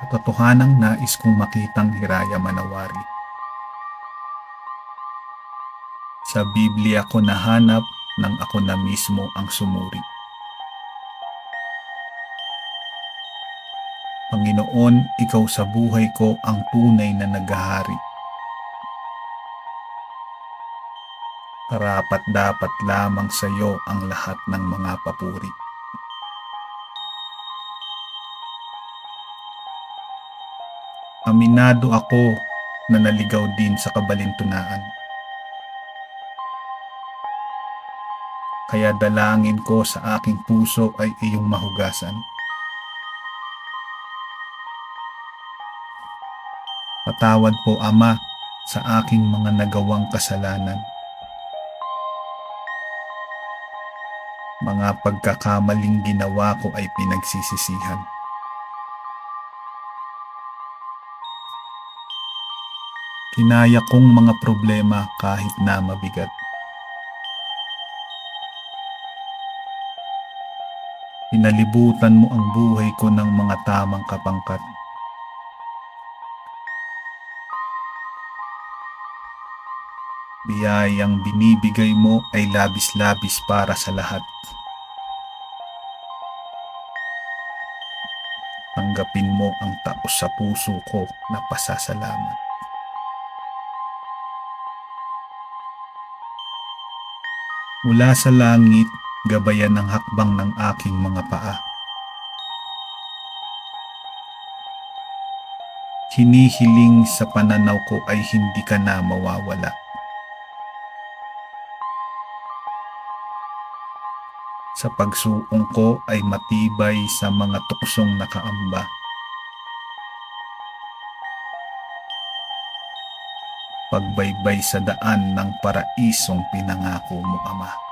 Katotohanang nais kong makitang Hiraya Manawari. Sa Biblia ko nahanap nang ako na mismo ang sumuri. Panginoon, ikaw sa buhay ko ang tunay na naghahari. Karapat dapat lamang sa iyo ang lahat ng mga papuri. Aminado ako na naligaw din sa kabalintunaan. Kaya dalangin ko sa aking puso ay iyong mahugasan. Patawad po Ama sa aking mga nagawang kasalanan. Mga pagkakamaling ginawa ko ay pinagsisisihan. Kinaya kong mga problema kahit na mabigat. Pinalibutan mo ang buhay ko ng mga tamang kapangkat. Biyayang binibigay mo ay labis-labis para sa lahat. Tanggapin mo ang taos sa puso ko na pasasalamat. Mula sa langit, gabayan ang hakbang ng aking mga paa. Hinihiling sa pananaw ko ay hindi ka na mawawala. Sa pagsuong ko ay matibay sa mga tuksong nakaamba. Pagbaybay sa daan ng paraisong pinangako mo, Ama.